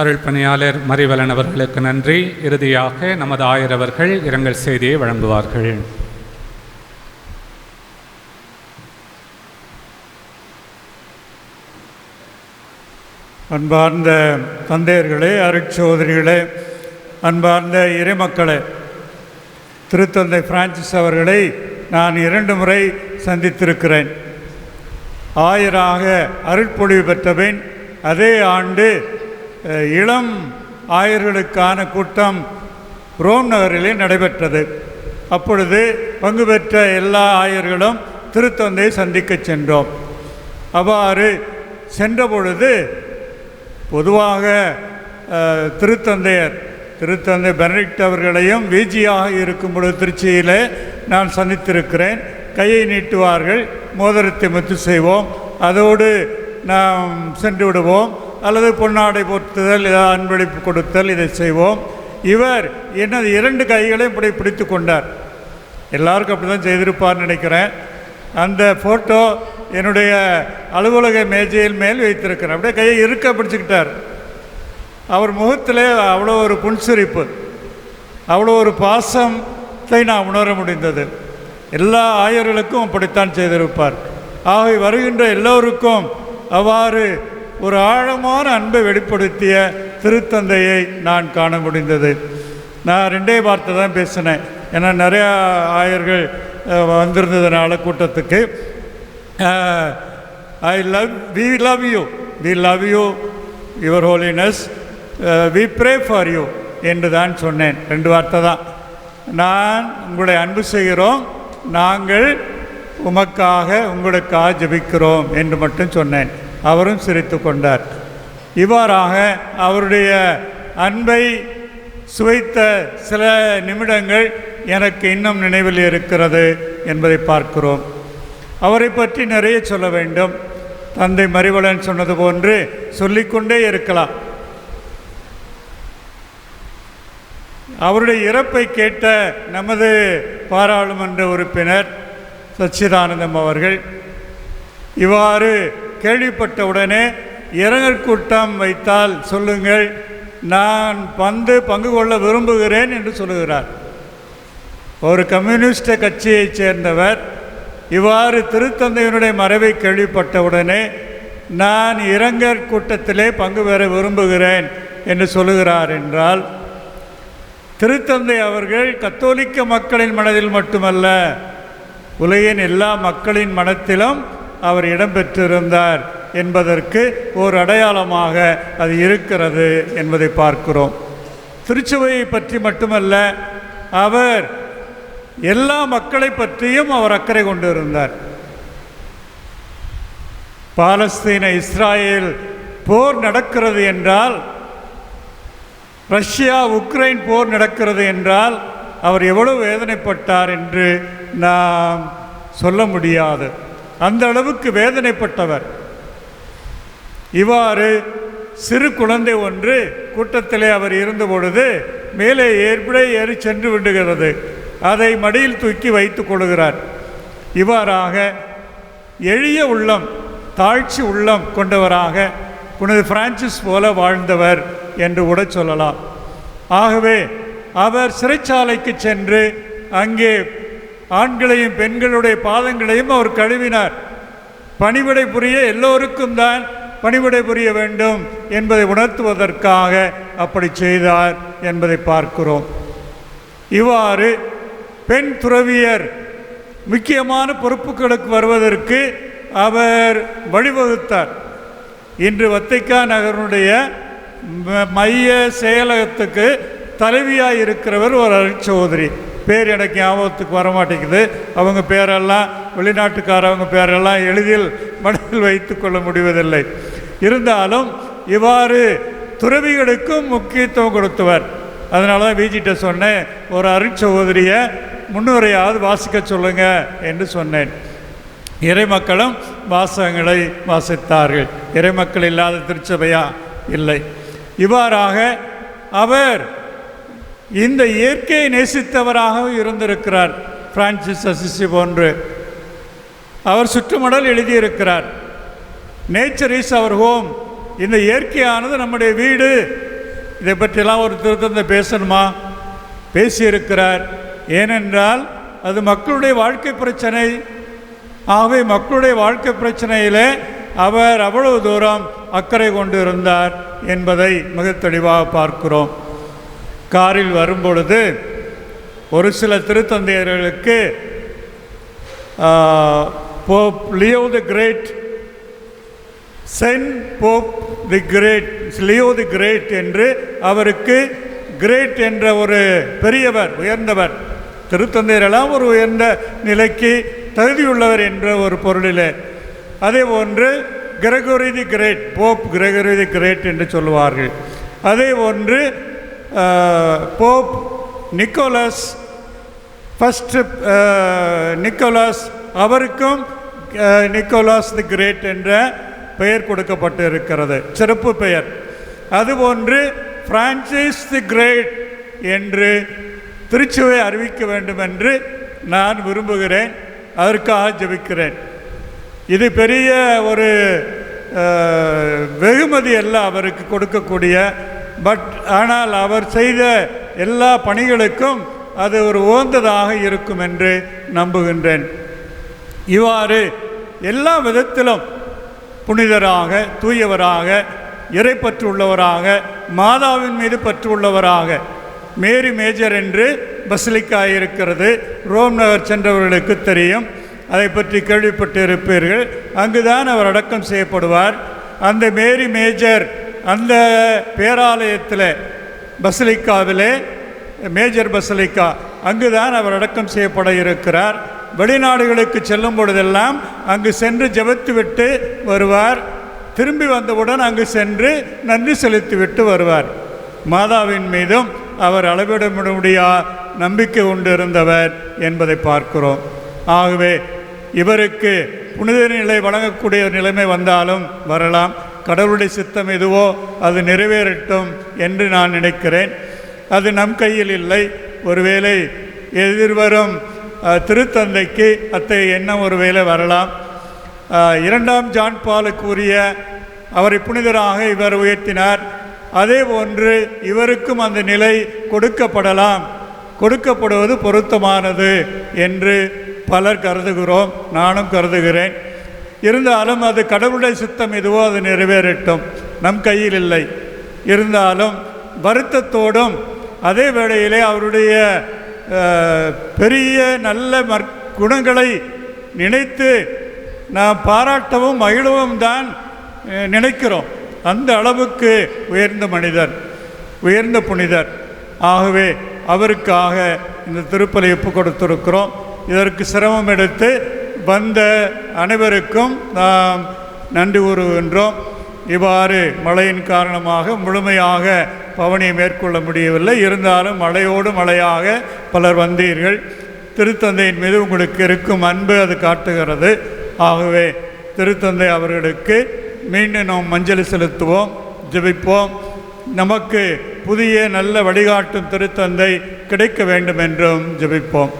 அருள் பணியாளர் மறிவலன் அவர்களுக்கு நன்றி. இறுதியாக நமது ஆயரவர்கள் இரங்கல் செய்தியை வழங்குவார்கள். அன்பார்ந்த தந்தையர்களே அருட்சோதரிகளே அன்பார்ந்த இறைமக்களே திருத்தந்தை பிரான்சிஸ் அவர்களை நான் இரண்டு முறை சந்தித்திருக்கிறேன். ஆயராக அருட்பொழிவு பெற்றபின் அதே ஆண்டு இளம் ஆயர்களுக்கான கூட்டம் ரோம் நகரிலே நடைபெற்றது. அப்பொழுது பங்கு பெற்ற எல்லா ஆயர்களும் திருத்தந்தையை சந்திக்கச் சென்றோம். அவ்வாறு சென்ற பொழுது பொதுவாக திருத்தந்தையர் திருத்தந்தை பெனடிக்ட் அவர்களையும் விஜியாக இருக்கும் பொழுது திருச்சியில் நான் சந்தித்திருக்கிறேன். கையை நீட்டுவார்கள் மோதிரத்தை முத்து செய்வோம். அதோடு நாம் சென்று விடுவோம். அல்லது பொன்னாடை பொறுத்துதல் ஏதாவது அன்பளிப்பு கொடுத்தல் இதை செய்வோம். இவர் எனது இரண்டு கைகளையும் இப்படி பிடித்து கொண்டார். எல்லாருக்கும் அப்படி தான் செய்திருப்பார்னு நினைக்கிறேன். அந்த ஃபோட்டோ என்னுடைய அலுவலக மேஜையில் மேல் வைத்திருக்கிறேன் அப்படியே கையை இருக்க பிடிச்சிக்கிட்டார். அவர் முகத்திலே அவ்வளோ ஒரு புன்சிரிப்பு அவ்வளோ ஒரு பாசத்தை நான் உணர முடிந்தது. எல்லா ஆயர்களுக்கும் அப்படித்தான் செய்திருப்பார். ஆகவே வருகின்ற எல்லோருக்கும் அவ்வாறு ஒரு ஆழமான அன்பை வெளிப்படுத்திய திருத்தந்தையை நான் காண முடிந்தது. நான் ரெண்டே வார்த்தை தான் பேசினேன். ஏன்னா நிறையா ஆயர்கள் வந்திருந்ததுனால கூட்டத்துக்கு. I love we love you we love you your holiness we pray for you என்று தான் சொன்னேன். ரெண்டு வார்த்தை தான். நான் உங்களை அன்பு செய்கிறோம். நாங்கள் உமக்காக உங்களுக்காக ஜபிக்கிறோம் என்று மட்டும் சொன்னேன். அவரும் சிரித்து கொண்டார். இவ்வாறாக அவருடைய அன்பை சுவைத்த சில நிமிடங்கள் எனக்கு இன்னும் நினைவில் இருக்கிறது என்பதை பார்க்கிறோம். அவரை பற்றி நிறைய சொல்ல வேண்டும். தந்தை மறிவலன் சொன்னது போன்று சொல்லிக்கொண்டே இருக்கலாம். அவருடைய இறப்பை கேட்ட நமது பாராளுமன்ற உறுப்பினர் சச்சிதானந்தம் அவர்கள் இவ்வாறு கேள்விப்பட்டவுடனே இரங்கல் கூட்டம் வைத்தால் சொல்லுங்கள் நான் வந்து பங்கு கொள்ள விரும்புகிறேன் என்று சொல்லுகிறார். ஒரு கம்யூனிஸ்ட கட்சியைச் சேர்ந்தவர் இவ்வாறு திருத்தந்தையினுடைய மறைவை கேள்விப்பட்டவுடனே நான் இரங்கற் கூட்டத்திலே பங்கு பெற விரும்புகிறேன் என்று சொல்லுகிறார் என்றால் திருத்தந்தை அவர்கள் கத்தோலிக்க மக்களின் மனதில் மட்டுமல்ல உலகின் எல்லா மக்களின் மனத்திலும் அவர் இடம்பெற்றிருந்தார் என்பதற்கு ஒரு அடையாளமாக அது இருக்கிறது என்பதை பார்க்கிறோம். திருச்சுவையை பற்றி மட்டுமல்ல அவர் எல்லா மக்களை பற்றியும் அவர் அக்கறை கொண்டிருந்தார். பாலஸ்தீன இஸ்ராயேல் போர் நடக்கிறது என்றால் ரஷ்யா உக்ரைன் போர் நடக்கிறது என்றால் அவர் எவ்வளவு வேதனைப்பட்டார் என்று நாம் சொல்ல முடியாது. அந்த அளவுக்கு வேதனைப்பட்டவர். இவ்வாறு சிறு குழந்தை ஒன்று கூட்டத்திலே அவர் இருந்த பொழுது மேலே ஏற்பட ஏறி சென்று விடுகிறது. அதை மடியில் தூக்கி வைத்துக் கொள்கிறார். இவ்வாறாக எளிய உள்ளம் தாழ்ச்சி உள்ளம் கொண்டவராக புனித பிரான்சிஸ் போல வாழ்ந்தவர் என்று கூட சொல்லலாம். ஆகவே அவர் சிறைச்சாலைக்கு சென்று அங்கே ஆண்களையும் பெண்களுடைய பாதங்களையும் அவர் கழுவினார். பணிவிடை புரிய எல்லோருக்கும் தான் பணிவிடை புரிய வேண்டும் என்பதை உணர்த்துவதற்காக அப்படி செய்தார் என்பதை பார்க்கிறோம். இவ்வாறு பெண் துறவியர் முக்கியமான பொறுப்புகளுக்கு வருவதற்கு அவர் வழிவகுத்தார். இன்று வத்திக்கா நகருடைய ம- மைய செயலகத்துக்கு தலைவியாக இருக்கிறவர் ஒரு அருட்சோதரி பேர் எனக்கு ஞாபகத்துக்கு வர மாட்டேங்குது அவங்க பேரெல்லாம் வெளிநாட்டுக்காரவங்க பேரெல்லாம் எளிதில் மனதில் வைத்து கொள்ள முடிவதில்லை. இருந்தாலும் இவ்வாறு துறவிகளுக்கும் முக்கியத்துவம் கொடுத்தவர். அதனால தான் விஜிட்ட சொன்னேன் ஒரு அருட்சகோதரியை முன்னுரையாவது வாசிக்க சொல்லுங்க என்று சொன்னேன். இறைமக்களும் வாசகங்களை வாசித்தார்கள். இறைமக்கள் இல்லாத திருச்சபையா? இல்லை. இவ்வாறாக அவர் இந்த இயற்கையை நேசித்தவராகவும் இருந்திருக்கிறார் பிரான்சிஸ் அசிசி போன்று. அவர் சுற்றுமடல் எழுதியிருக்கிறார். நேச்சர் இஸ் அவர் ஹோம் இந்த இயற்கையானது நம்முடைய வீடு. இதை பற்றியெல்லாம் ஒரு திருத்தந்தை பேசணுமா? பேசியிருக்கிறார். ஏனென்றால் அது மக்களுடைய வாழ்க்கை பிரச்சனை. ஆகவே மக்களுடைய வாழ்க்கை பிரச்சனையிலே அவர் அவ்வளவு தூரம் அக்கறை கொண்டு இருந்தார் என்பதை மிக தெளிவாக பார்க்கிறோம். காரில் வரும்பொழுது ஒரு சில திருத்தந்தையர்களுக்கு Pope Leo the Great saint Pope the Great Leo the Great என்று அவருக்கு கிரேட் என்ற ஒரு பெரியவர் உயர்ந்தவர் திருத்தந்தையரெல்லாம் ஒரு உயர்ந்த நிலைக்கு தகுதியுள்ளவர் என்ற ஒரு பொருளிலே. அதே போன்று Gregory the great pope Gregory the great என்று சொல்லுவார்கள். அதே போன்று போப் நிக்கோலஸ் ஃபஸ்ட்டு நிக்கோலாஸ் அவருக்கும் நிக்கோலாஸ் தி கிரேட் என்ற பெயர் கொடுக்கப்பட்டு இருக்கிறது சிறப்பு பெயர். அதுபோன்று பிரான்சிஸ் தி கிரேட் என்று திருச்சுவை அறிவிக்க வேண்டும் என்று நான் விரும்புகிறேன். அதற்காக ஜெபிக்கிறேன். இது பெரிய ஒரு uh, வெகுமதி அல்ல அவருக்கு கொடுக்கக்கூடிய பட் ஆனால் அவர் செய்த எல்லா பணிகளுக்கும் அது ஒரு உகந்ததாக இருக்கும் என்று நம்புகின்றேன். இவ்வாறு எல்லா விதத்திலும் புனிதராக தூயவராக இறைப்பற்று உள்ளவராக மாதாவின் மீது பற்று உள்ளவராக மேரி மேஜர் என்று பசிலிக்கா இருக்கிறது ரோம் நகர் சென்றவர்களுக்கு தெரியும். அதை பற்றி கேள்விப்பட்டு இருப்பீர்கள் அங்குதான் அவர் அடக்கம் செய்யப்படுவார். அந்த மேரி மேஜர் அந்த பேராலயத்தில் பசலிக்காவில் மேஜர் பசலிக்கா அங்குதான் அவர் அடக்கம் செய்யப்பட இருக்கிறார். வெளிநாடுகளுக்கு செல்லும் பொழுதெல்லாம் அங்கு சென்று ஜெபித்துவிட்டு வருவார். திரும்பி வந்தவுடன் அங்கு சென்று நன்றி செலுத்திவிட்டு வருவார். மாதாவின் மீதும் அவர் அளவிட முடியா நம்பிக்கை கொண்டு இருந்தவர் என்பதை பார்க்கிறோம். ஆகவே இவருக்கு புனித நிலை வழங்கக்கூடிய நிலைமை வந்தாலும் வரலாம். கடவுளுடைய சித்தம் எதுவோ அது நிறைவேறட்டும் என்று நான் நினைக்கிறேன். அது நம் கையில் இல்லை. ஒருவேளை எதிர்வரும் திருத்தந்தைக்கு அத்தகைய எண்ணம் ஒருவேளை வரலாம். இரண்டாம் ஜான் பாலு கூறிய அவரை புனிதராக இவர் உயர்த்தினார். அதே போன்று இவருக்கும் அந்த நிலை கொடுக்கப்படலாம். கொடுக்கப்படுவது பொருத்தமானது என்று பலர் கருதுகிறோம். நானும் கருதுகிறேன். இருந்தாலும் அது கடவுளுடைய சித்தம் எதுவோ அது நிறைவேறட்டும். நம் கையில் இல்லை. இருந்தாலும் வருத்தத்தோடும் அதே வேளையிலே அவருடைய பெரிய நல்ல மற் குணங்களை நினைத்து நாம் பாராட்டவும் மகிழவும் தான் நினைக்கிறோம். அந்த அளவுக்கு உயர்ந்த மனிதர் உயர்ந்த புனிதர். ஆகவே அவருக்காக இந்த திருப்பலை ஒப்பு கொடுத்திருக்கிறோம். இதற்கு சிரமம் எடுத்து வந்த அனைவருக்கும் நாம் நன்றி கூறுகின்றோம். இவ்வாறு மழையின் காரணமாக முழுமையாக பவனியை மேற்கொள்ள முடியவில்லை. இருந்தாலும் மழையோடு மழையாக பலர் வந்தீர்கள். திருத்தந்தையின் மீது உங்களுக்கு இருக்கும் அன்பு அது காட்டுகிறது. ஆகவே திருத்தந்தை அவர்களுக்கு மீண்டும் நாம் மஞ்சள் செலுத்துவோம் ஜெபிப்போம். நமக்கு புதிய நல்ல வழிகாட்டும் திருத்தந்தை கிடைக்க வேண்டும் என்றும் ஜெபிப்போம்.